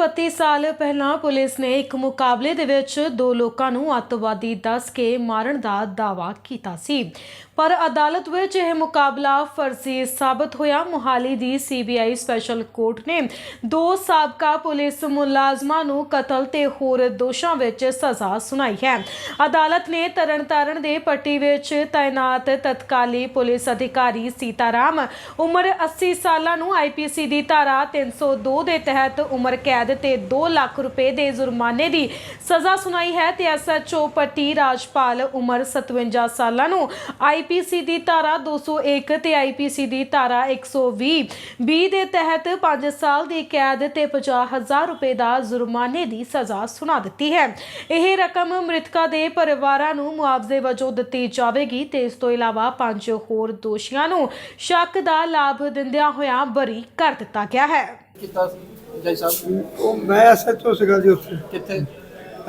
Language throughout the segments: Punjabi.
32 ਸਾਲ ਪਹਿਲਾਂ ਪੁਲਿਸ ਨੇ ਇੱਕ ਮੁਕਾਬਲੇ ਦੇ ਵਿੱਚ ਦੋ ਲੋਕਾਂ ਨੂੰ ਅੱਤਵਾਦੀ ਦੱਸ ਕੇ ਮਾਰਨ ਦਾ ਦਾਅਵਾ ਕੀਤਾ ਸੀ। ਪਰ ਅਦਾਲਤ ਵਿੱਚ ਇਹ ਮੁਕਾਬਲਾ ਫਰਜ਼ੀ ਸਾਬਤ ਹੋਇਆ। ਮੁਹਾਲੀ ਦੀ ਸੀਬੀਆਈ ਸਪੈਸ਼ਲ ਕੋਰਟ ਨੇ ਦੋ ਸਾਬਕਾ ਪੁਲਿਸ ਮੁਲਾਜ਼ਮਾਂ ਨੂੰ ਕਤਲ ਤੇ ਹੋਰ ਦੋਸ਼ਾਂ ਵਿੱਚ ਸਜ਼ਾ ਸੁਣਾਈ ਹੈ। ਅਦਾਲਤ ਨੇ ਤਰਨਤਾਰਨ ਦੇ ਪੱਟੀ ਵਿੱਚ ਤਾਇਨਾਤ ਤਤਕਾਲੀ ਪੁਲਿਸ ਅਧਿਕਾਰੀ ਸੀਤਾਰਾਮ ਉਮਰ 80 ਸਾਲਾਂ ਨੂੰ ਆਈਪੀਸੀ ਦੀ ਧਾਰਾ 302 ਦੇ ਤਹਿਤ ਉਮਰ ਕੈਦ ਤੇ 2 ਲੱਖ ਰੁਪਏ ਦੇ ਜੁਰਮਾਨੇ ਦੀ ਸਜ਼ਾ ਸੁਣਾਈ ਹੈ ਤੇ ਐਸਐਚਓ ਪੱਟੀ ਰਾਜਪਾਲ ਉਮਰ 57 ਸਾਲਾਂ ਨੂੰ ਆਈਪੀਸੀ ਦੀ ਧਾਰਾ 201 ਤੇ ਆਈਪੀਸੀ ਦੀ ਧਾਰਾ 120 ਬੀ ਦੇ ਤਹਿਤ 5 ਸਾਲ ਦੀ ਕੈਦ ਤੇ 50000 ਰੁਪਏ ਦਾ ਜੁਰਮਾਨੇ ਦੀ ਸਜ਼ਾ ਸੁਣਾ ਦਿੱਤੀ ਹੈ। ਇਹ ਰਕਮ ਮ੍ਰਿਤਕਾ ਦੇ ਪਰਿਵਾਰਾਂ ਨੂੰ ਮੁਆਵਜ਼ੇ ਵਜੋਂ ਦਿੱਤੀ ਜਾਵੇਗੀ ਤੇ ਇਸ ਤੋਂ ਇਲਾਵਾ ਪੰਜ ਹੋਰ ਦੋਸ਼ੀਆਂ ਨੂੰ ਸ਼ੱਕ ਦਾ ਲਾਭ ਦਿੰਦਿਆਂ ਹੋਇਆਂ ਬਰੀ ਕਰ ਦਿੱਤਾ ਗਿਆ ਹੈ। ਕੀਤਾ ਸੀ। ਜੈ ਸਾਹਿਬ? ਉਹ ਮੈਂ ਐਸਐਚਓ ਸੀਗਾ ਜੀ ਉੱਥੇ। ਕਿੱਥੇ?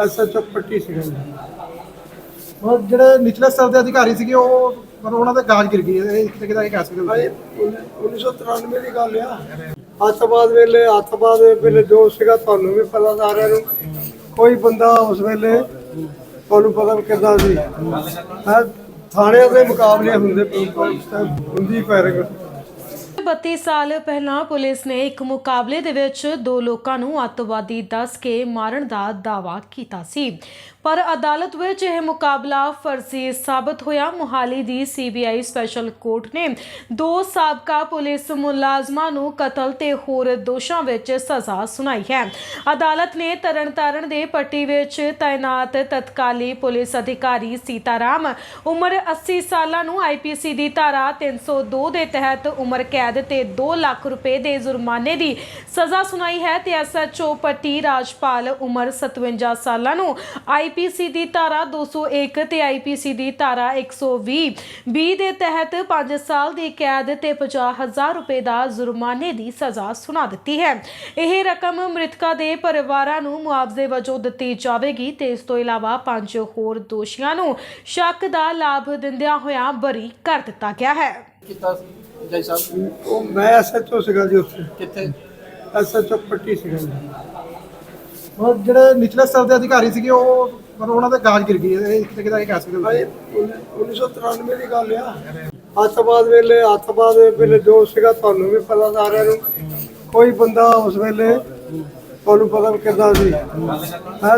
ਐਸਐਚਓ ਪੱਟੀ ਸੀਗਾ ਜੀ। ਉਹ ਜਿਹੜੇ ਨਿਚਲੇ ਸਤਰ ਦੇ ਅਧਿਕਾਰੀ ਸੀਗੇ ਉਹ ਮਤਲਬ ਉਹਨਾਂ ਦੇ ਗਾਜ ਗਿਰ ਗਈ ਇਹ ਇੱਕ ਤਰੀਕੇ ਦਾ ਇਹ ਕਹਿ ਸਕਦੇ ਭਾਈ ਹੋ 1993 ਦੀ ਗੱਲ ਆ। ਅੱਤਵਾਦ ਵੇਲੇ ਅੱਤਵਾਦ ਵੇਲੇ ਜੋ ਸੀਗਾ ਤੁਹਾਨੂੰ ਵੀ ਪਤਾ ਸਾਰਿਆਂ ਨੂੰ। ਕੋਈ ਬੰਦਾ ਉਸ ਵੇਲੇ ਤੁਹਾਨੂੰ ਪਤਾ ਵੀ ਕਿੱਦਾਂ ਸੀ। ਥਾਣਿਆਂ ਦੇ ਮੁਕਾਬਲੇ ਹੁੰਦੇ ਹੁੰਦੀ ਪੈਰਿੰਗ 32 ਸਾਲ ਪਹਿਲਾਂ ਪੁਲਿਸ ਨੇ ਇੱਕ ਮੁਕਾਬਲੇ ਦੇ ਵਿੱਚ ਦੋ ਲੋਕਾਂ ਨੂੰ ਅੱਤਵਾਦੀ ਦੱਸ ਕੇ ਮਾਰਨ ਦਾ ਦਾਅਵਾ ਕੀਤਾ ਸੀ। ਪਰ ਅਦਾਲਤ ਵਿੱਚ ਇਹ ਮੁਕਾਬਲਾ ਫਰਜ਼ੀ ਸਾਬਤ ਹੋਇਆ। ਮੁਹਾਲੀ ਦੀ ਸੀਬੀਆਈ ਸਪੈਸ਼ਲ ਕੋਰਟ ਨੇ ਦੋ ਸਾਬਕਾ ਪੁਲਿਸ ਮੁਲਾਜ਼ਮਾਂ ਨੂੰ ਕਤਲ ਤੇ ਹੋਰ ਦੋਸ਼ਾਂ ਵਿੱਚ ਸਜ਼ਾ ਸੁਣਾਈ ਹੈ। ਅਦਾਲਤ ਨੇ ਤਰਨਤਾਰਨ ਦੇ ਪੱਟੀ ਵਿੱਚ ਤਾਇਨਾਤ ਤਤਕਾਲੀ ਪੁਲਿਸ ਅਧਿਕਾਰੀ ਸੀਤਾਰਾਮ ਉਮਰ 80 ਸਾਲਾਂ ਨੂੰ ਆਈਪੀਸੀ ਦੀ ਧਾਰਾ 302 ਦੇ ਤਹਿਤ ਉਮਰ ਕੈਦ ਤੇ 2 ਲੱਖ ਰੁਪਏ ਦੇ ਜੁਰਮਾਨੇ ਦੀ ਸਜ਼ਾ ਸੁਣਾਈ ਹੈ ਤੇ ਐਸਐਚਓ ਪੱਟੀ ਰਾਜਪਾਲ ਉਮਰ 57 ਸਾਲਾਂ ਨੂੰ ਆਈਪੀਸੀ ਦੀ ਧਾਰਾ 201 ਤੇ ਆਈਪੀਸੀ ਦੀ ਧਾਰਾ 120 ਬੀ ਦੇ ਤਹਿਤ 5 ਸਾਲ ਦੀ ਕੈਦ ਤੇ 50000 ਰੁਪਏ ਦਾ ਜੁਰਮਾਨੇ ਦੀ ਸਜ਼ਾ ਸੁਣਾ ਦਿੱਤੀ ਹੈ। ਇਹ ਰਕਮ ਮ੍ਰਿਤਕਾ ਦੇ ਪਰਿਵਾਰਾਂ ਨੂੰ ਮੁਆਵਜ਼ੇ ਵਜੋਂ ਦਿੱਤੀ ਜਾਵੇਗੀ ਤੇ ਇਸ ਤੋਂ ਇਲਾਵਾ ਪੰਜ ਹੋਰ ਦੋਸ਼ੀਆਂ ਨੂੰ ਸ਼ੱਕ ਦਾ ਲਾਭ ਦਿੰਦਿਆਂ ਹੋਇਆਂ ਬਰੀ ਕਰ ਦਿੱਤਾ ਗਿਆ ਹੈ। ਕੀਤਾ ਸੀ? ਜੈ ਸਾਹਿਬ? ਉਹ ਮੈਂ ਐਸਐਚਓ ਸੀਗਾ ਜੀ ਉੱਥੇ। ਕਿੱਥੇ? ਐਸਐਚਓ ਪੱਟੀ ਸੀਗਾ ਜੀ। ਉਹ ਜਿਹੜੇ ਨਿਚਲੇ ਸਤਰ ਦੇ ਅਧਿਕਾਰੀ ਸੀਗੇ ਉਹ ਮਤਲਬ ਉਹਨਾਂ ਦੇ ਗਾਜ ਗਿਰ ਗਈ ਇਹ ਇੱਕ ਤਰੀਕੇ ਦਾ ਇਹ ਕਹਿ ਸਕਦੇ ਹੋ ਭਾਈ 1993 ਦੀ ਗੱਲ ਆ। ਅੱਤਵਾਦ ਵੇਲੇ ਅੱਤਵਾਦ ਵੇਲੇ ਜੋ ਸੀਗਾ ਤੁਹਾਨੂੰ ਵੀ ਪਤਾ ਸਾਰਿਆਂ ਨੂੰ। ਕੋਈ ਬੰਦਾ ਉਸ ਵੇਲੇ ਤੁਹਾਨੂੰ ਪਤਾ ਕਿੱਦਾਂ ਸੀ। ਹੈਂ,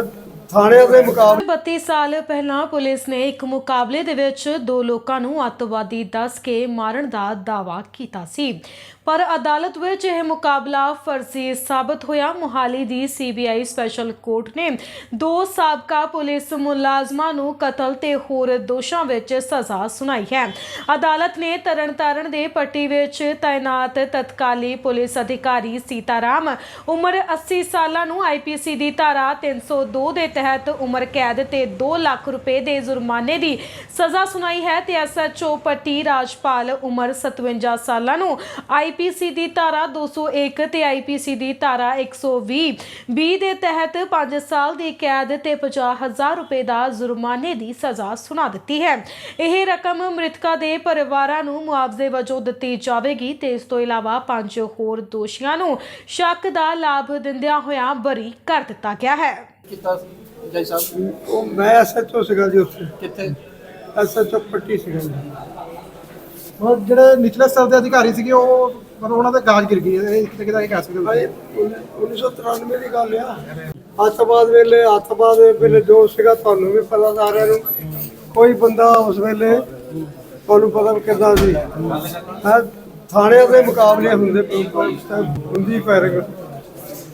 ਥਾਣਿਆਂ ਦੇ ਮੁਕਾਬਲੇ 32 ਸਾਲ ਪਹਿਲਾਂ ਪੁਲਿਸ ਨੇ ਇੱਕ ਮੁਕਾਬਲੇ ਦੇ ਵਿੱਚ ਦੋ ਲੋਕਾਂ ਨੂੰ ਅੱਤਵਾਦੀ ਦੱਸ ਕੇ ਮਾਰਨ ਦਾ ਦਾਅਵਾ ਕੀਤਾ ਸੀ। ਪਰ ਅਦਾਲਤ ਵਿੱਚ ਇਹ ਮੁਕਾਬਲਾ ਫਰਜ਼ੀ ਸਾਬਤ ਹੋਇਆ। ਮੁਹਾਲੀ ਦੀ ਸੀਬੀਆਈ ਸਪੈਸ਼ਲ ਕੋਰਟ ਨੇ ਦੋ ਸਾਬਕਾ ਪੁਲਿਸ ਮੁਲਾਜ਼ਮਾਂ ਨੂੰ ਕਤਲ ਤੇ ਹੋਰ ਦੋਸ਼ਾਂ ਵਿੱਚ ਸਜ਼ਾ ਸੁਣਾਈ ਹੈ। ਅਦਾਲਤ ਨੇ ਤਰਨਤਾਰਨ ਦੇ ਪੱਟੀ ਵਿੱਚ ਤਾਇਨਾਤ ਤਤਕਾਲੀ ਪੁਲਿਸ ਅਧਿਕਾਰੀ ਸੀਤਾਰਾਮ ਉਮਰ 80 ਸਾਲਾਂ ਨੂੰ ਆਈਪੀਸੀ ਦੀ ਧਾਰਾ 302 ਦੇ ਤਹਿਤ ਤਹਿਤ ਉਮਰ ਕੈਦ ਤੇ 2 ਲੱਖ ਰੁਪਏ ਦੇ ਜੁਰਮਾਨੇ ਦੀ ਸਜ਼ਾ ਸੁਣਾਈ ਹੈ ਤੇ ਐਸਐਚਓ ਪੱਟੀ ਰਾਜਪਾਲ ਉਮਰ 57 ਸਾਲਾਂ ਨੂੰ ਆਈਪੀਸੀ ਦੀ ਧਾਰਾ 201 ਤੇ ਆਈਪੀਸੀ ਦੀ ਧਾਰਾ 120 ਬੀ ਦੇ ਤਹਿਤ 5 ਸਾਲ ਦੀ ਕੈਦ ਤੇ 50000 ਰੁਪਏ ਦਾ ਜੁਰਮਾਨੇ ਦੀ ਸਜ਼ਾ ਸੁਣਾ ਦਿੱਤੀ ਹੈ। ਇਹ ਰਕਮ ਮ੍ਰਿਤਕਾ ਦੇ ਪਰਿਵਾਰਾਂ ਨੂੰ ਮੁਆਵਜ਼ੇ ਵਜੋਂ ਦਿੱਤੀ ਜਾਵੇਗੀ ਤੇ ਇਸ ਤੋਂ ਇਲਾਵਾ ਪੰਜ ਹੋਰ ਦੋਸ਼ੀਆਂ ਨੂੰ ਸ਼ੱਕ ਦਾ ਲਾਭ ਦਿੰਦਿਆਂ ਹੋਇਆਂ ਬਰੀ ਕਰ ਦਿੱਤਾ ਗਿਆ ਹੈ। ਕੀਤਾ ਸੀ? ਜੈ ਸਾਹਿਬ? ਉਹ ਮੈਂ ਐਸਐਚਓ ਸੀਗਾ ਜੀ ਉੱਥੇ। ਕਿੱਥੇ? ਐਸਐਚਓ ਪੱਟੀ ਸੀਗਾ ਜੀ। ਉਹ ਜਿਹੜੇ ਨਿਚਲੇ ਸਤਰ ਦੇ ਅਧਿਕਾਰੀ ਸੀਗੇ ਉਹ ਮਤਲਬ ਉਹਨਾਂ ਦੇ ਗਾਜ ਗਿਰ ਗਈ ਇਹ ਇੱਕ ਤਰੀਕੇ ਦਾ ਇਹ ਕਹਿ ਸਕਦੇ ਹੋ ਭਾਈ 1993 ਦੀ ਗੱਲ ਆ। ਅੱਤਵਾਦ ਵੇਲੇ ਅੱਤਵਾਦ ਵੇਲੇ ਜੋ ਸੀਗਾ ਤੁਹਾਨੂੰ ਵੀ ਪਤਾ ਸਾਰਿਆਂ ਨੂੰ। ਕੋਈ ਬੰਦਾ ਉਸ ਵੇਲੇ ਤੁਹਾਨੂੰ ਪਤਾ ਕਿੱਦਾਂ ਸੀ। ਹੈਂ, ਥਾਣਿਆਂ ਦੇ ਮੁਕਾਬਲੇ ਹੁੰਦੇ time ਹੁੰਦੀ ਪੈਰਿੰਗ